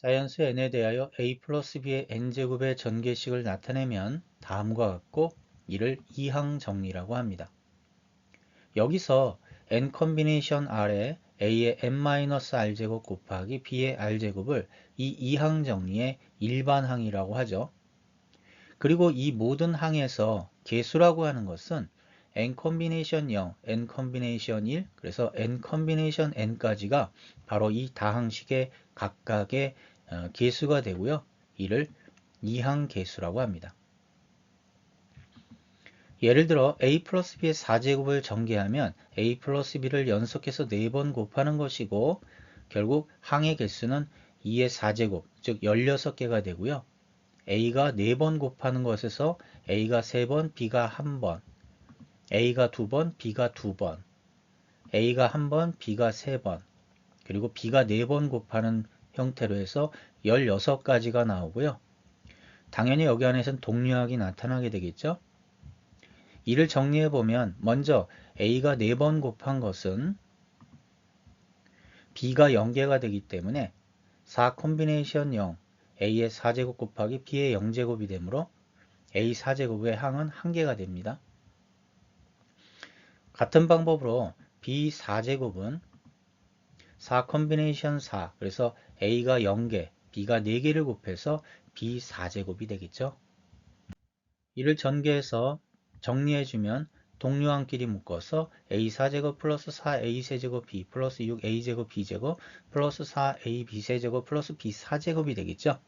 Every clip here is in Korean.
자연수 n에 대하여 a 플러스 b의 n제곱의 전개식을 나타내면 다음과 같고 이를 이항 정리라고 합니다. 여기서 n 컨비네이션 r에 a의 n-r제곱 곱하기 b의 r제곱을 이 이항 정리의 일반항이라고 하죠. 그리고 이 모든 항에서 개수라고 하는 것은 n 컨비네이션 0, n 컨비네이션 1, 그래서 n 컨비네이션 n까지가 바로 이 다항식의 각각의 어, 개수가 되고요. 이를 이항 개수라고 합니다. 예를 들어 a 플러스 b의 4제곱을 전개하면 a 플러스 b를 연속해서 4번 곱하는 것이고 결국 항의 개수는 2의 4제곱, 즉 16개가 되고요. a가 4번 곱하는 것에서 a가 3번, b가 1번, a가 2번, b가 2번, a가 1번, b가 3번, 그리고 b가 4번 곱하는 형태로 해서 16가지가 나오고요. 당연히 여기 안에서는 동류학이 나타나게 되겠죠. 이를 정리해 보면 먼저 a가 4번 곱한 것은 b가 0개가 되기 때문에 4 콤비네이션 0 a의 4제곱 곱하기 b의 0제곱이 되므로 a 4제곱의 항은 1개가 됩니다. 같은 방법으로 b 4제곱은 4 컨비네이션 4 그래서 a가 0개, b가 4개를 곱해서 b 4제곱이 되겠죠. 이를 전개해서 정리해주면 동류항끼리 묶어서 a4제곱 플러스 4a3제곱 b 플러스 6a제곱 b제곱 플러스 4ab 세제곱 플러스 b4제곱이 되겠죠.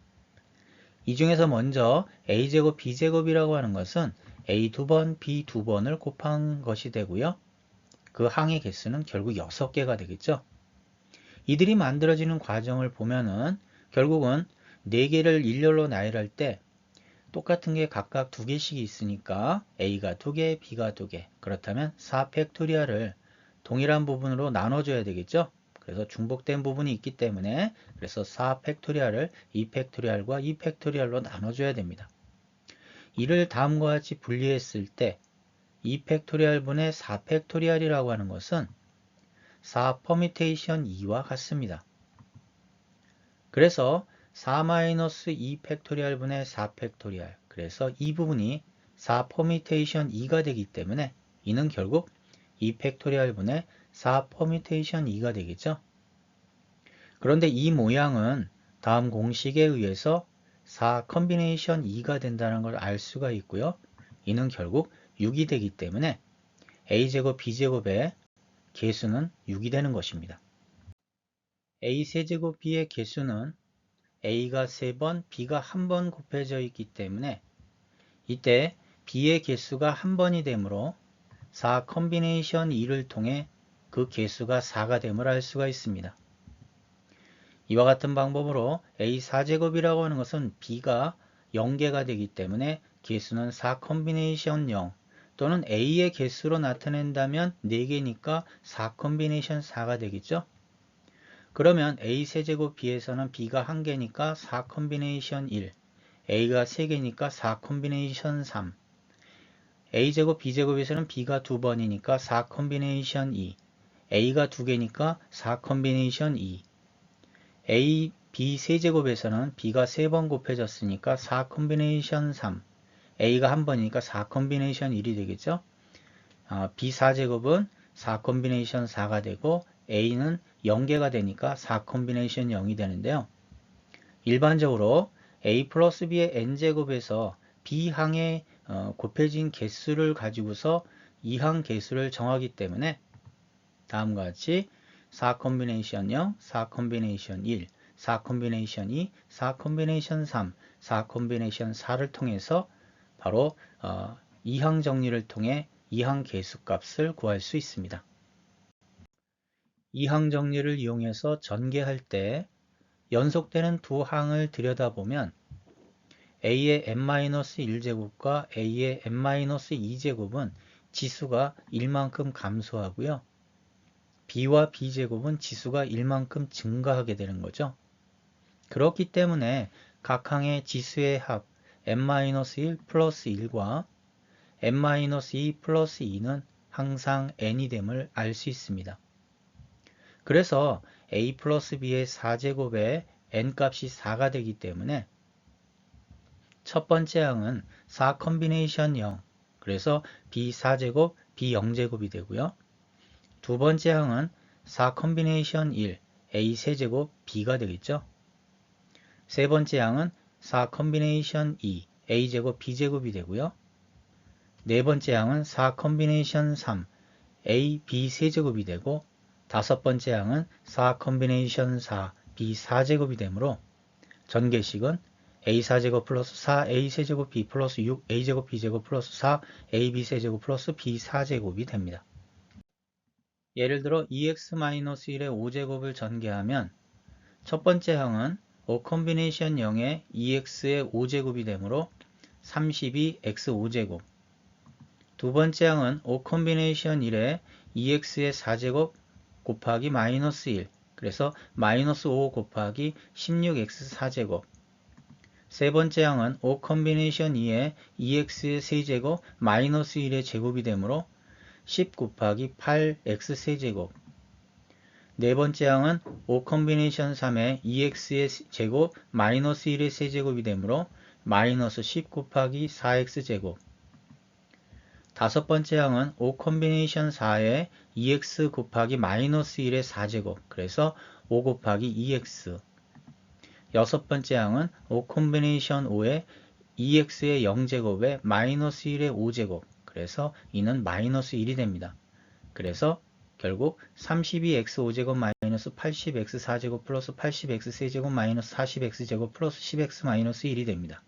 이 중에서 먼저 a제곱 b제곱이라고 하는 것은 a 두 번 b 두 번을 곱한 것이 되고요. 그 항의 개수는 결국 6개가 되겠죠. 이들이 만들어지는 과정을 보면은 결국은 4개를 일렬로 나열할 때 똑같은 게 각각 두 개씩 있으니까 A가 두 개, B가 두 개. 그렇다면 4 팩토리얼을 동일한 부분으로 나눠줘야 되겠죠? 그래서 중복된 부분이 있기 때문에 그래서 4 팩토리얼을 2팩토리얼과 2 팩토리얼로 나눠줘야 됩니다. 이를 다음과 같이 분리했을 때 2 팩토리얼분의 4 팩토리얼이라고 하는 것은 4 퍼미테이션 2와 같습니다. 그래서 4-2 팩토리얼 분의 4 팩토리얼 그래서 이 부분이 4 퍼미테이션 2가 되기 때문에 이는 결국 2 팩토리얼 분의 4 퍼미테이션 2가 되겠죠. 그런데 이 모양은 다음 공식에 의해서 4 컨비네이션 2가 된다는 걸 알 수가 있고요. 이는 결국 6이 되기 때문에 a제곱 b제곱의 개수는 6이 되는 것입니다. a 세제곱 b의 개수는 a가 3번, b가 1번 곱해져 있기 때문에 이때 b의 개수가 1번이 되므로 4 컨비네이션 2를 통해 그 개수가 4가 됨을 알 수가 있습니다. 이와 같은 방법으로 a 4제곱이라고 하는 것은 b가 0개가 되기 때문에 개수는 4 컨비네이션 0 또는 a의 개수로 나타낸다면 4개니까 4 컨비네이션 4가 되겠죠. 그러면 a 세제곱 b에서는 b가 1개니까 4 컨비네이션 1 a가 3개니까 4 컨비네이션 3 a제곱 b제곱에서는 b가 2번이니까 4 컨비네이션 2 a가 2개니까 4 컨비네이션 2 a, b 세제곱에서는 b가 3번 곱해졌으니까 4 컨비네이션 3 a가 1번이니까 4 컨비네이션 1이 되겠죠 어, b 4제곱은 4 컨비네이션 4가 되고 a는 0개가 되니까 4 컨비네이션 0이 되는데요. 일반적으로 a 플러스 b의 n제곱에서 b항의 어, 곱해진 개수를 가지고서 이항 개수를 정하기 때문에 다음과 같이 4 컨비네이션 0, 4 컨비네이션 1, 4 컨비네이션 2, 4 컨비네이션 3, 4 컨비네이션 4를 통해서 바로 어, 이항 정리를 통해 이항 개수 값을 구할 수 있습니다. 이항 정리를 이용해서 전개할 때 연속되는 두 항을 들여다보면 a의 n-1제곱과 a의 n-2제곱은 지수가 1만큼 감소하고요. b와 b제곱은 지수가 1만큼 증가하게 되는 거죠. 그렇기 때문에 각 항의 지수의 합 n-1 플러스 1과 n-2 플러스 2는 항상 n이 됨을 알 수 있습니다. 그래서 a 플러스 b의 4제곱에 n값이 4가 되기 때문에 첫 번째 항은 4 컨비네이션 0 그래서 b4제곱 b0제곱이 되고요. 두 번째 항은 4 컨비네이션 1 a 세제곱 b가 되겠죠. 세 번째 항은 4 컨비네이션 2 a제곱 b제곱이 되고요. 네 번째 항은 4 컨비네이션 3 a b 세제곱이 되고 다섯 번째 항은 4 컨비네이션 4 b 4제곱이 되므로 전개식은 a4제곱 플러스 4a 세제곱 b 플러스 6a제곱 b제곱 플러스 4ab 세제곱 플러스 b4제곱이 됩니다. 예를 들어 2x-1의 5제곱을 전개하면 첫 번째 항은 5 컨비네이션 0에 2x의 5제곱이 되므로 32x5제곱. 두 번째 항은 5 컨비네이션 1에 2x의 4제곱 곱하기 마이너스 1 그래서 마이너스 5 곱하기 16x 4제곱. 세 번째 항은 5 컨비네이션 2에 2x의 세제곱 마이너스 1의 제곱이 되므로 10 곱하기 8x 세제곱 네 번째 항은 5 컨비네이션 3에 2x의 제곱 마이너스 1의 세제곱이 되므로 마이너스 10 곱하기 4x 제곱. 다섯 번째 항은 5 컨비네이션 4에 2x 곱하기 마이너스 1의 4제곱. 그래서 5 곱하기 2x 여섯 번째 항은 5 컨비네이션 5에 2x의 0제곱에 마이너스 1의 5제곱. 그래서 이는 마이너스 1이 됩니다. 그래서 결국 32x 5제곱 마이너스 80x 4제곱 플러스 80x 세제곱 마이너스 40x 제곱 플러스 10x 마이너스 1이 됩니다.